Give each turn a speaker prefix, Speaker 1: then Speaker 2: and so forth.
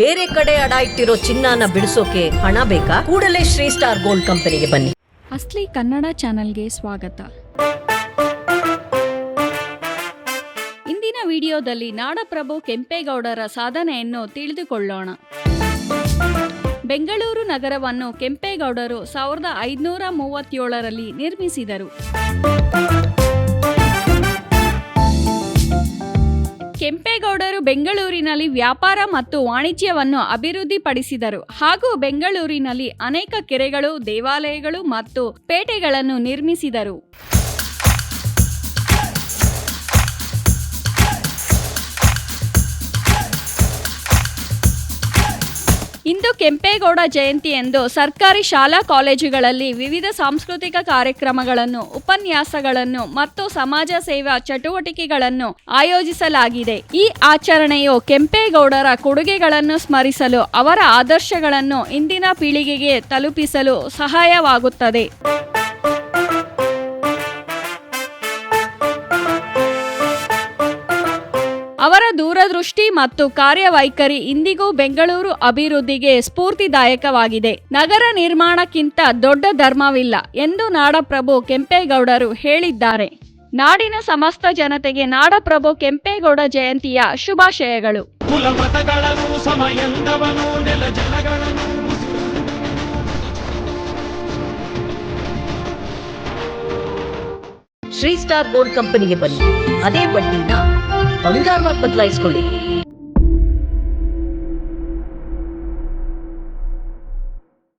Speaker 1: ಬೇರೆ ಕಡೆ ಅಡ ಇಟ್ಟಿರೋ ಚಿನ್ನನ ಬಿಡಿಸೋಕೆ ಹಣ ಬೇಕಾ? ಕೂಡಲೇ ಶ್ರೀ ಸ್ಟಾರ್ ಗೋಲ್ಡ್ ಕಂಪನಿಗೆ ಬನ್ನಿ.
Speaker 2: ಅಸ್ಲಿ ಕನ್ನಡ ಚಾನೆಲ್ಗೆ ಸ್ವಾಗತ. ಇಂದಿನ ವಿಡಿಯೋದಲ್ಲಿ ನಾಡಪ್ರಭು ಕೆಂಪೇಗೌಡರ ಸಾಧನೆಯನ್ನು ತಿಳಿದುಕೊಳ್ಳೋಣ. ಬೆಂಗಳೂರು ನಗರವನ್ನು ಕೆಂಪೇಗೌಡರು ಸಾವಿರದ ಐದುನೂರ ಮೂವತ್ತೇಳರಲ್ಲಿ ನಿರ್ಮಿಸಿದರು. ಕೆಂಪೇಗೌಡರು ಬೆಂಗಳೂರಿನಲ್ಲಿ ವ್ಯಾಪಾರ ಮತ್ತು ವಾಣಿಜ್ಯವನ್ನು ಅಭಿವೃದ್ಧಿಪಡಿಸಿದರು. ಹಾಗೂ ಬೆಂಗಳೂರಿನಲ್ಲಿ ಅನೇಕ ಕೆರೆಗಳು ದೇವಾಲಯಗಳು ಮತ್ತು ಪೇಟೆಗಳನ್ನು ನಿರ್ಮಿಸಿದರು. ಇಂದು ಕೆಂಪೇಗೌಡ ಜಯಂತಿ ಎಂದು ಸರ್ಕಾರಿ ಶಾಲಾ ಕಾಲೇಜುಗಳಲ್ಲಿ ವಿವಿಧ ಸಾಂಸ್ಕೃತಿಕ ಕಾರ್ಯಕ್ರಮಗಳನ್ನು, ಉಪನ್ಯಾಸಗಳನ್ನು ಮತ್ತು ಸಮಾಜ ಸೇವಾ ಚಟುವಟಿಕೆಗಳನ್ನು ಆಯೋಜಿಸಲಾಗಿದೆ. ಈ ಆಚರಣೆಯು ಕೆಂಪೇಗೌಡರ ಕೊಡುಗೆಗಳನ್ನು ಸ್ಮರಿಸಲು, ಅವರ ಆದರ್ಶಗಳನ್ನು ಇಂದಿನ ಪೀಳಿಗೆಗೆ ತಲುಪಿಸಲು ಸಹಾಯವಾಗುತ್ತದೆ. ಅವರ ದೂರದೃಷ್ಟಿ ಮತ್ತು ಕಾರ್ಯವೈಖರಿ ಇಂದಿಗೂ ಬೆಂಗಳೂರು ಅಭಿವೃದ್ಧಿಗೆ ಸ್ಫೂರ್ತಿದಾಯಕವಾಗಿದೆ. ನಗರ ನಿರ್ಮಾಣಕ್ಕಿಂತ ದೊಡ್ಡ ಧರ್ಮವಿಲ್ಲ ಎಂದು ನಾಡಪ್ರಭು ಕೆಂಪೇಗೌಡರು ಹೇಳಿದ್ದಾರೆ. ನಾಡಿನ ಸಮಸ್ತ ಜನತೆಗೆ ನಾಡಪ್ರಭು ಕೆಂಪೇಗೌಡ ಜಯಂತಿಯ ಶುಭಾಶಯಗಳು.
Speaker 1: ಶ್ರೀ ಸ್ಟಾರ್ ಗೋಲ್ಡ್ ಕಂಪನಿಗೆ ಬನ್ನಿ. ಅದೇ ಬಡ್ಡಿನ ಬಂಗಾರವಾಗಿ ಬದಲಾಯಿಸ್ಕೊಳ್ಳಿ.